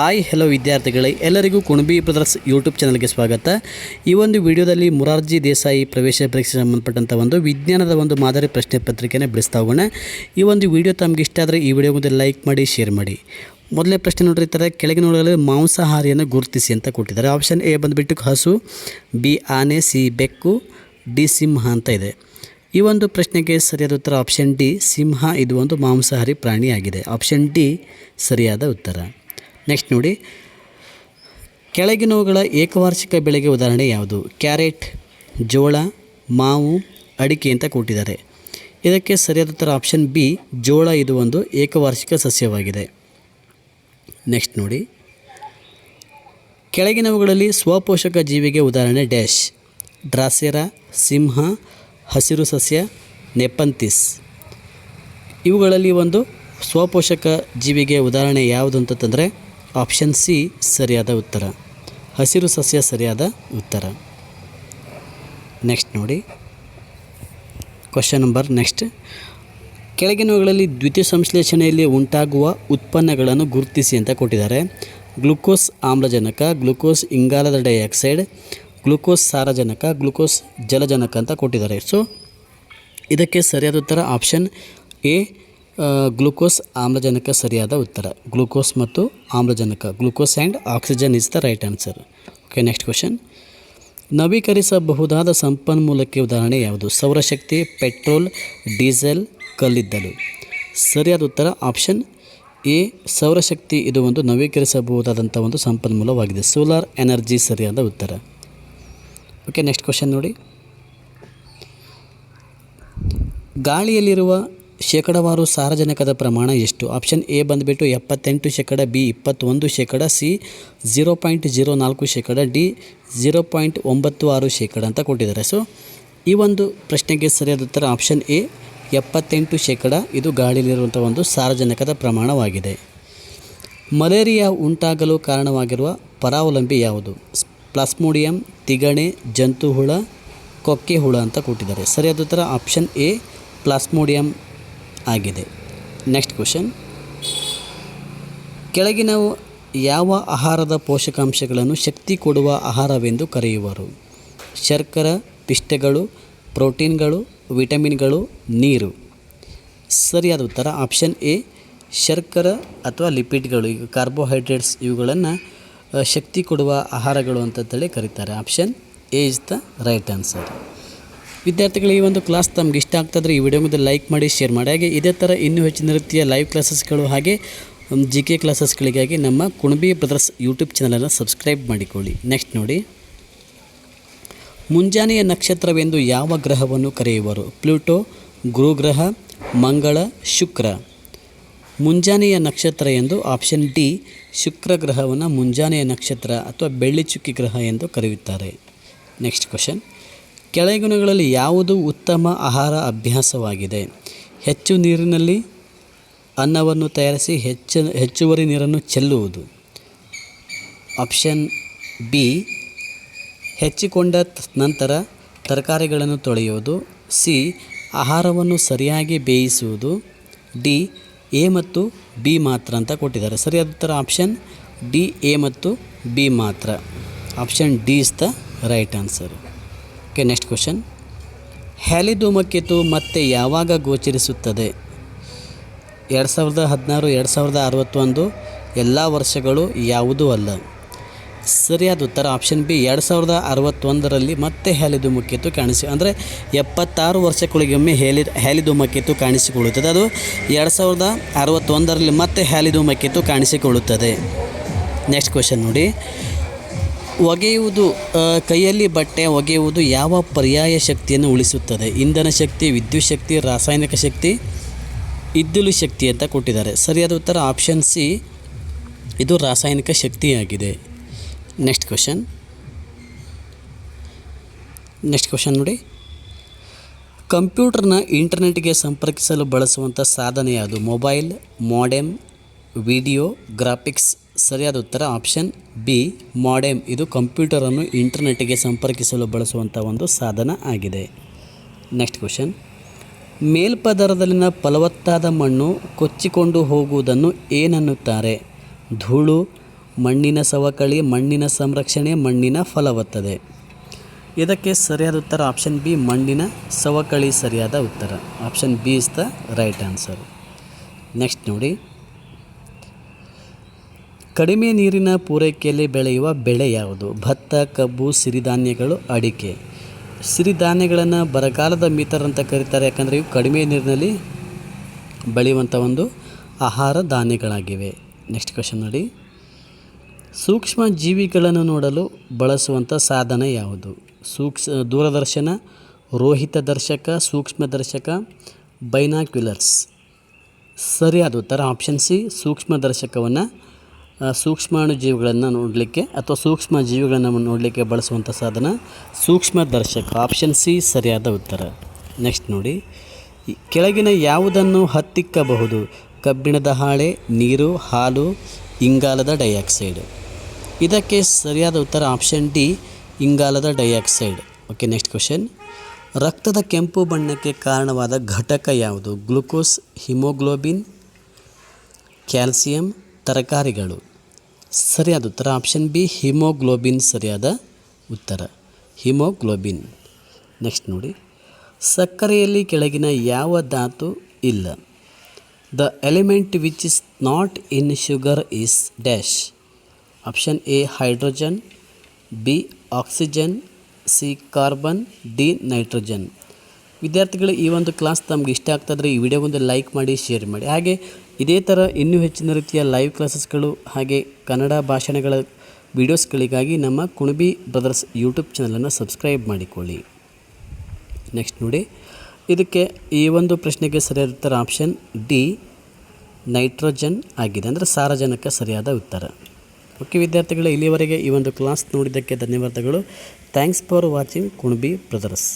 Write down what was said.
Hi hello ವಿದ್ಯಾರ್ಥಿಗಳೇ. ಎಲ್ಲರಿಗೂ Kunbi brothers YouTube ಚಾನಲ್ಗೆ ಸ್ವಾಗತ. ಈ ಒಂದು ವಿಡಿಯೋದಲ್ಲಿ ಮುರಾರ್ಜಿ ದೇಸಾಯಿ ಪ್ರವೇಶ ಪರೀಕ್ಷೆ ಸಂಬಂಧಪಟ್ಟಂಥ ಒಂದು ವಿಜ್ಞಾನದ ಒಂದು ಮಾದರಿ ಪ್ರಶ್ನೆ ಪತ್ರಿಕೆಯನ್ನು ಬಿಡಿಸ್ತಾ ಹೋಗೋಣ. ಈ ಒಂದು ವಿಡಿಯೋ ತಮಗೆ ಇಷ್ಟ ಆದರೆ ಈ ವಿಡಿಯೋ ಮುಂದೆ ಲೈಕ್ ಮಾಡಿ, ಶೇರ್ ಮಾಡಿ. ಮೊದಲೇ ಪ್ರಶ್ನೆ ನೋಡಿರಿ ಥರ ಕೆಳಗೆ ನೋಡಲು ಮಾಂಸಾಹಾರಿಯನ್ನು ಗುರುತಿಸಿ ಅಂತ ಕೊಟ್ಟಿದ್ದಾರೆ. ಆಪ್ಷನ್ ಎ ಬಂದುಬಿಟ್ಟು ಹಸು, ಬಿ ಆನೆ, ಸಿ ಬೆಕ್ಕು, ಡಿ ಸಿಂಹ ಅಂತ ಇದೆ. ಈ ಒಂದು ಪ್ರಶ್ನೆಗೆ ಸರಿಯಾದ ಉತ್ತರ ಆಪ್ಷನ್ ಡಿ, ಸಿಂಹ ಇದು ಒಂದು ಮಾಂಸಾಹಾರಿ ಪ್ರಾಣಿಯಾಗಿದೆ. ಆಪ್ಷನ್ ಡಿ ಸರಿಯಾದ ಉತ್ತರ. ನೆಕ್ಸ್ಟ್ ನೋಡಿ. ಕೆಳಗಿನವುಗಳ ಏಕವಾರ್ಷಿಕ ಬೆಳೆಗೆ ಉದಾಹರಣೆ ಯಾವುದು? ಕ್ಯಾರೆಟ್, ಜೋಳ, ಮಾವು, ಅಡಿಕೆ ಅಂತ ಕೊಟ್ಟಿದ್ದಾರೆ. ಇದಕ್ಕೆ ಸರಿಯಾದ ಉತ್ತರ ಆಪ್ಷನ್ ಬಿ ಜೋಳ ಇದು ಒಂದು ಏಕವಾರ್ಷಿಕ ಸಸ್ಯವಾಗಿದೆ. ನೆಕ್ಸ್ಟ್ ನೋಡಿ. ಕೆಳಗಿನವುಗಳಲ್ಲಿ ಸ್ವಪೋಷಕ ಜೀವಿಗೆ ಉದಾಹರಣೆ ಡ್ಯಾಶ್ ಡ್ರಾಸೆರಾ ಸಿಂಹ, ಹಸಿರು ಸಸ್ಯ ನೆಪಂತಿಸ್ ಇವುಗಳಲ್ಲಿ ಒಂದು ಸ್ವಪೋಷಕ ಜೀವಿಗೆ ಉದಾಹರಣೆ ಯಾವುದು ಅಂತಂದರೆ ಆಪ್ಷನ್ ಸಿ ಸರಿಯಾದ ಉತ್ತರ. ಹಸಿರು ಸಸ್ಯ ಸರಿಯಾದ ಉತ್ತರ. ನೆಕ್ಸ್ಟ್ ನೋಡಿ. ಕ್ವಶನ್ ನಂಬರ್ ನೆಕ್ಸ್ಟ್ ಕೆಳಗಿನವುಗಳಲ್ಲಿ ದ್ವಿತೀಯ ಸಂಶ್ಲೇಷಣೆಯಲ್ಲಿ ಉಂಟಾಗುವ ಉತ್ಪನ್ನಗಳನ್ನು ಗುರುತಿಸಿ ಅಂತ ಕೊಟ್ಟಿದ್ದಾರೆ. ಗ್ಲುಕೋಸ್ ಆಮ್ಲಜನಕ, ಗ್ಲುಕೋಸ್ ಇಂಗಾಲದ ಡೈಆಕ್ಸೈಡ್, ಗ್ಲುಕೋಸ್ ಸಾರಜನಕ, ಗ್ಲುಕೋಸ್ ಜಲಜನಕ ಅಂತ ಕೊಟ್ಟಿದ್ದಾರೆ. ಸೊ ಇದಕ್ಕೆ ಸರಿಯಾದ ಉತ್ತರ ಆಪ್ಷನ್ ಎ ಗ್ಲುಕೋಸ್ ಆಮ್ಲಜನಕ ಸರಿಯಾದ ಉತ್ತರ. ಗ್ಲುಕೋಸ್ ಮತ್ತು ಆಮ್ಲಜನಕ. Glucose and oxygen is the right answer. Okay next question ನವೀಕರಿಸಬಹುದಾದ ಸಂಪನ್ಮೂಲಕ್ಕೆ ಉದಾಹರಣೆ ಯಾವುದು? ಸೌರಶಕ್ತಿ, ಪೆಟ್ರೋಲ್, ಡೀಸೆಲ್, ಕಲ್ಲಿದ್ದಲು. ಸರಿಯಾದ ಉತ್ತರ ಆಪ್ಷನ್ ಎ ಸೌರಶಕ್ತಿ, ಇದು ಒಂದು ನವೀಕರಿಸಬಹುದಾದಂಥ ಒಂದು ಸಂಪನ್ಮೂಲವಾಗಿದೆ. ಸೋಲಾರ್ ಎನರ್ಜಿ ಸರಿಯಾದ ಉತ್ತರ. ಓಕೆ ನೆಕ್ಸ್ಟ್ ಕ್ವಶನ್ ನೋಡಿ. ಗಾಳಿಯಲ್ಲಿರುವ ಶೇಕಡವಾರು ಸಾರಜನಕದ ಪ್ರಮಾಣ ಎಷ್ಟು? ಆಪ್ಷನ್ ಎ ಬಂದುಬಿಟ್ಟು ಎಪ್ಪತ್ತೆಂಟು ಶೇಕಡ, ಬಿ ಇಪ್ಪತ್ತೊಂದು ಶೇಕಡ, ಸಿ ಝೀರೋ ಪಾಯಿಂಟ್ ಜೀರೋ ನಾಲ್ಕು ಶೇಕಡ, ಡಿ ಝೀರೋ ಪಾಯಿಂಟ್ ಒಂಬತ್ತು ಆರು ಶೇಕಡ ಅಂತ ಕೊಟ್ಟಿದ್ದಾರೆ. ಸೊ ಈ ಒಂದು ಪ್ರಶ್ನೆಗೆ ಸರಿಯಾದ ಉತ್ತರ ಆಪ್ಷನ್ ಎ, ಎಪ್ಪತ್ತೆಂಟು ಶೇಕಡ. ಇದು ಗಾಳಿಯಲ್ಲಿರುವಂಥ ಒಂದು ಸಾರಜನಕದ ಪ್ರಮಾಣವಾಗಿದೆ. ಮಲೇರಿಯಾ ಉಂಟಾಗಲು ಕಾರಣವಾಗಿರುವ ಪರಾವಲಂಬಿ ಯಾವುದು? ಪ್ಲಾಸ್ಮೋಡಿಯಂ, ತಿಗಣೆ ಜಂತು ಹುಳ ಕೊಕ್ಕೆ ಹುಳ ಅಂತ ಕೊಟ್ಟಿದ್ದಾರೆ. ಸರಿಯಾದ ಉತ್ತರ ಆಪ್ಷನ್ ಎ, ಪ್ಲಾಸ್ಮೋಡಿಯಂ ಆಗಿದೆ. ನೆಕ್ಸ್ಟ್ ಕ್ವಶನ್ ಕೆಳಗಿನವು ಯಾವ ಆಹಾರದ ಪೋಷಕಾಂಶಗಳನ್ನು ಶಕ್ತಿ ಕೊಡುವ ಆಹಾರವೆಂದು ಕರೆಯುವರು? ಶರ್ಕರ, ಪಿಷ್ಟಗಳು, ಪ್ರೋಟೀನ್ಗಳು, ವಿಟಮಿನ್ಗಳು, ನೀರು. ಸರಿಯಾದ ಉತ್ತರ ಆಪ್ಷನ್ ಎ, ಶರ್ಕರ ಅಥವಾ ಲಿಪಿಡ್ಗಳು, ಈಗ ಕಾರ್ಬೋಹೈಡ್ರೇಟ್ಸ್ ಇವುಗಳನ್ನು ಶಕ್ತಿ ಕೊಡುವ ಆಹಾರಗಳು ಅಂತ ಕರೀತಾರೆ. Option A is the right answer. ವಿದ್ಯಾರ್ಥಿಗಳು ಈ ಒಂದು ಕ್ಲಾಸ್ ತಮ್ಗೆ ಇಷ್ಟ ಆಗ್ತದ್ರೆ ಈ ವಿಡಿಯೋ ಮುಂದೆ ಲೈಕ್ ಮಾಡಿ ಶೇರ್ ಮಾಡಿ. ಹಾಗೆ ಇದೇ ಥರ ಇನ್ನೂ ಹೆಚ್ಚಿನ ರೀತಿಯ ಲೈವ್ ಕ್ಲಾಸಸ್ಗಳು ಹಾಗೆ ಜಿ ಕೆ ಕ್ಲಾಸಸ್ಗಳಿಗಾಗಿ ನಮ್ಮ ಕುಣಬಿ ಬ್ರದರ್ಸ್ ಯೂಟ್ಯೂಬ್ ಚಾನಲನ್ನು ಸಬ್ಸ್ಕ್ರೈಬ್ ಮಾಡಿಕೊಳ್ಳಿ. ನೆಕ್ಸ್ಟ್ ನೋಡಿ. ಮುಂಜಾನೆಯ ನಕ್ಷತ್ರವೆಂದು ಯಾವ ಗ್ರಹವನ್ನು ಕರೆಯುವರು? ಪ್ಲೂಟೋ, ಗುರುಗ್ರಹ, ಮಂಗಳ, ಶುಕ್ರ. ಮುಂಜಾನೆಯ ನಕ್ಷತ್ರ ಎಂದು ಆಪ್ಷನ್ ಡಿ ಶುಕ್ರ ಗ್ರಹವನ್ನು ಮುಂಜಾನೆಯ ನಕ್ಷತ್ರ ಅಥವಾ ಬೆಳ್ಳಿ ಚುಕ್ಕಿ ಗ್ರಹ ಎಂದು ಕರೆಯುತ್ತಾರೆ. ನೆಕ್ಸ್ಟ್ ಕ್ವಶನ್ ಕೆಳಗುಣಗಳಲ್ಲಿ ಯಾವುದು ಉತ್ತಮ ಆಹಾರ ಅಭ್ಯಾಸವಾಗಿದೆ? ಹೆಚ್ಚು ನೀರಿನಲ್ಲಿ ಅನ್ನವನ್ನು ತಯಾರಿಸಿ ಹೆಚ್ಚು, ಹೆಚ್ಚುವರಿ ನೀರನ್ನು ಚೆಲ್ಲುವುದು. ಆಪ್ಷನ್ ಬಿ, ಹೆಚ್ಚಿಕೊಂಡ ನಂತರ ತರಕಾರಿಗಳನ್ನು ತೊಳೆಯುವುದು. ಸಿ, ಆಹಾರವನ್ನು ಸರಿಯಾಗಿ ಬೇಯಿಸುವುದು. ಡಿ, ಎ ಮತ್ತು ಬಿ ಮಾತ್ರ ಅಂತ ಕೊಟ್ಟಿದ್ದಾರೆ. ಸರಿಯಾದ ಉತ್ತರ ಆಪ್ಷನ್ ಡಿ, ಎ ಮತ್ತು ಬಿ ಮಾತ್ರ. Option D is the right answer. Okay next question ಹ್ಯಾಲಿಧೂಮಕೇತು ಮತ್ತೆ ಯಾವಾಗ ಗೋಚರಿಸುತ್ತದೆ? ಎರಡು ಸಾವಿರದ ಹದಿನಾರು, ಎರಡು ಸಾವಿರದ ಅರವತ್ತೊಂದು, ಎಲ್ಲ ವರ್ಷಗಳು ಯಾವುದೂ ಅಲ್ಲ. ಸರಿಯಾದ ಉತ್ತರ ಆಪ್ಷನ್ ಬಿ ಎರಡು ಸಾವಿರದ ಅರವತ್ತೊಂದರಲ್ಲಿ ಮತ್ತೆ ಹ್ಯಾಲಿಧೂಮಕೇತು ಕಾಣಿಸಿ, ಅಂದರೆ ಎಪ್ಪತ್ತಾರು ವರ್ಷಗಳಿಗೊಮ್ಮೆ ಹೇಲಿ ಹ್ಯಾಲಿಧೂಮಕೇತು ಕಾಣಿಸಿಕೊಳ್ಳುತ್ತದೆ. ಅದು ಎರಡು ಸಾವಿರದ ಅರವತ್ತೊಂದರಲ್ಲಿ ಮತ್ತೆ ಹ್ಯಾಲಿಧೂಮಕೇತು ಕಾಣಿಸಿಕೊಳ್ಳುತ್ತದೆ. ನೆಕ್ಸ್ಟ್ ಕ್ವೆಶನ್ ನೋಡಿ. ಒಗೆಯುವುದು ಕೈಯಲ್ಲಿ ಬಟ್ಟೆ ಒಗೆಯುವುದು ಯಾವ ಪರ್ಯಾಯ ಶಕ್ತಿಯನ್ನು ಉಳಿಸುತ್ತದೆ? ಇಂಧನ ಶಕ್ತಿ, ವಿದ್ಯುತ್ ಶಕ್ತಿ, ರಾಸಾಯನಿಕ ಶಕ್ತಿ, ಇದ್ದಿಲು ಶಕ್ತಿ ಅಂತ ಕೊಟ್ಟಿದ್ದಾರೆ. ಸರಿಯಾದ ಉತ್ತರ ಆಪ್ಷನ್ ಸಿ ಇದು ರಾಸಾಯನಿಕ ಶಕ್ತಿಯಾಗಿದೆ. ನೆಕ್ಸ್ಟ್ ಕ್ವಶನ್ ನೆಕ್ಸ್ಟ್ ಕ್ವಶನ್ ನೋಡಿ. ಕಂಪ್ಯೂಟರ್ನ ಇಂಟರ್ನೆಟ್ಗೆ ಸಂಪರ್ಕಿಸಲು ಬಳಸುವಂಥ ಸಾಧನ ಯಾವುದು? ಮೊಬೈಲ್ ಮಾಡೆಮ್ ವಿಡಿಯೋ ಗ್ರಾಫಿಕ್ಸ್ ಸರಿಯಾದ ಉತ್ತರ, ಆಪ್ಷನ್ ಬಿ, ಮಾಡೆಮ್. ಇದು ಕಂಪ್ಯೂಟರನ್ನು ಇಂಟರ್ನೆಟ್ಗೆ ಸಂಪರ್ಕಿಸಲು ಬಳಸುವಂಥ ಒಂದು ಸಾಧನ ಆಗಿದೆ. Next question. ಮೇಲ್ಪದರದಲ್ಲಿನ ಫಲವತ್ತಾದ ಮಣ್ಣು ಕೊಚ್ಚಿಕೊಂಡು ಹೋಗುವುದನ್ನು ಏನನ್ನುತ್ತಾರೆ? ಧೂಳು, ಮಣ್ಣಿನ ಸವಕಳಿ, ಮಣ್ಣಿನ ಸಂರಕ್ಷಣೆ, ಮಣ್ಣಿನ ಫಲವತ್ತತೆ. ಇದಕ್ಕೆ ಸರಿಯಾದ ಉತ್ತರ, ಆಪ್ಷನ್ ಬಿ, ಮಣ್ಣಿನ ಸವಕಳಿ ಸರಿಯಾದ ಉತ್ತರ. Option B is the right answer. Next ನೋಡಿ. ಕಡಿಮೆ ನೀರಿನ ಪೂರೈಕೆಯಲ್ಲಿ ಬೆಳೆಯುವ ಬೆಳೆ ಯಾವುದು? ಭತ್ತ, ಕಬ್ಬು, ಸಿರಿಧಾನ್ಯಗಳು, ಅಡಿಕೆ. ಸಿರಿಧಾನ್ಯಗಳನ್ನು ಬರಗಾಲದ ಮಿತರ್ ಅಂತ ಕರೀತಾರೆ. ಯಾಕಂದರೆ ಇವು ಕಡಿಮೆ ನೀರಿನಲ್ಲಿ ಬೆಳೆಯುವಂಥ ಒಂದು ಆಹಾರ ಧಾನ್ಯಗಳಾಗಿವೆ. ನೆಕ್ಸ್ಟ್ ಕ್ವಶನ್ ನೋಡಿ. ಸೂಕ್ಷ್ಮ ಜೀವಿಗಳನ್ನು ನೋಡಲು ಬಳಸುವಂಥ ಸಾಧನ ಯಾವುದು? ಸೂಕ್ಷ್ಮ, ದೂರದರ್ಶನ, ರೋಹಿತ ದರ್ಶಕ, ಸೂಕ್ಷ್ಮ ದರ್ಶಕ ಬೈನಾಕ್ಯುಲರ್ಸ್ ಸರಿಯಾದ ಉತ್ತರ ಆಪ್ಷನ್ ಸಿ ಸೂಕ್ಷ್ಮದರ್ಶಕವನ್ನು ಸೂಕ್ಷ್ಮಾಣು ಜೀವಿಗಳನ್ನು ನೋಡಲಿಕ್ಕೆ ಅಥವಾ ಸೂಕ್ಷ್ಮ ಜೀವಿಗಳನ್ನು ನೋಡಲಿಕ್ಕೆ ಬಳಸುವಂಥ ಸಾಧನ ಸೂಕ್ಷ್ಮದರ್ಶಕ ಆಪ್ಷನ್ ಸಿ ಸರಿಯಾದ ಉತ್ತರ. ನೆಕ್ಸ್ಟ್ ನೋಡಿ. ಕೆಳಗಿನ ಯಾವುದನ್ನು ಹತ್ತಿಕ್ಕಬಹುದು? ಕಬ್ಬಿಣದ ಹಾಳೆ, ನೀರು, ಹಾಲು, ಇಂಗಾಲದ ಡೈಆಕ್ಸೈಡ್. ಇದಕ್ಕೆ ಸರಿಯಾದ ಉತ್ತರ ಆಪ್ಷನ್ ಡಿ ಇಂಗಾಲದ ಡೈಆಕ್ಸೈಡ್. ಓಕೆ ನೆಕ್ಸ್ಟ್ ಕ್ವಶನ್ ರಕ್ತದ ಕೆಂಪು ಬಣ್ಣಕ್ಕೆ ಕಾರಣವಾದ ಘಟಕ ಯಾವುದು? ಗ್ಲುಕೋಸ್, ಹಿಮೋಗ್ಲೋಬಿನ್, ಕ್ಯಾಲ್ಸಿಯಂ, ತರಕಾರಿಗಳು. ಸರಿಯಾದ ಉತ್ತರ ಆಪ್ಷನ್ ಬಿ, ಹಿಮೋಗ್ಲೋಬಿನ್ ಸರಿಯಾದ ಉತ್ತರ. ಹಿಮೋಗ್ಲೋಬಿನ್. ನೆಕ್ಸ್ಟ್ ನೋಡಿ. ಸಕ್ಕರೆಯಲ್ಲಿ ಕೆಳಗಿನ ಯಾವ ಧಾತು ಇಲ್ಲ? The element which is not in sugar is dash option A hydrogen B oxygen C carbon D nitrogen ವಿದ್ಯಾರ್ಥಿಗಳು, ಈ ಒಂದು ಕ್ಲಾಸ್ ತಮ್ಗೆ ಇಷ್ಟ ಆಗ್ತಾಯಿದ್ರೆ ಈ ವಿಡಿಯೋಗೊಂದು ಲೈಕ್ ಮಾಡಿ ಶೇರ್ ಮಾಡಿ. ಹಾಗೆ ಇದೇ ಥರ ಇನ್ನೂ ಹೆಚ್ಚಿನ ರೀತಿಯ ಲೈವ್ ಕ್ಲಾಸಸ್ಗಳು ಹಾಗೆ ಕನ್ನಡ ಭಾಷಣಗಳ ವಿಡಿಯೋಸ್ಗಳಿಗಾಗಿ ನಮ್ಮ ಕುಣಬಿ ಬ್ರದರ್ಸ್ ಯೂಟ್ಯೂಬ್ ಚಾನಲನ್ನು ಸಬ್ಸ್ಕ್ರೈಬ್ ಮಾಡಿಕೊಳ್ಳಿ. ನೆಕ್ಸ್ಟ್ ನೋಡಿ, ಇದಕ್ಕೆ ಈ ಒಂದು ಪ್ರಶ್ನೆಗೆ ಸರಿಯಾದ ಉತ್ತರ ಆಪ್ಷನ್ ಡಿ ನೈಟ್ರೋಜನ್ ಆಗಿದೆ ಅಂದರೆ ಸಾರಜನಕ ಸರಿಯಾದ ಉತ್ತರ. ಓಕೆ ವಿದ್ಯಾರ್ಥಿಗಳೇ, ಇಲ್ಲಿವರೆಗೆ ಈ ಒಂದು ಕ್ಲಾಸ್ ನೋಡಿದ್ದಕ್ಕೆ ಧನ್ಯವಾದಗಳು. Thanks for watching Kunabi brothers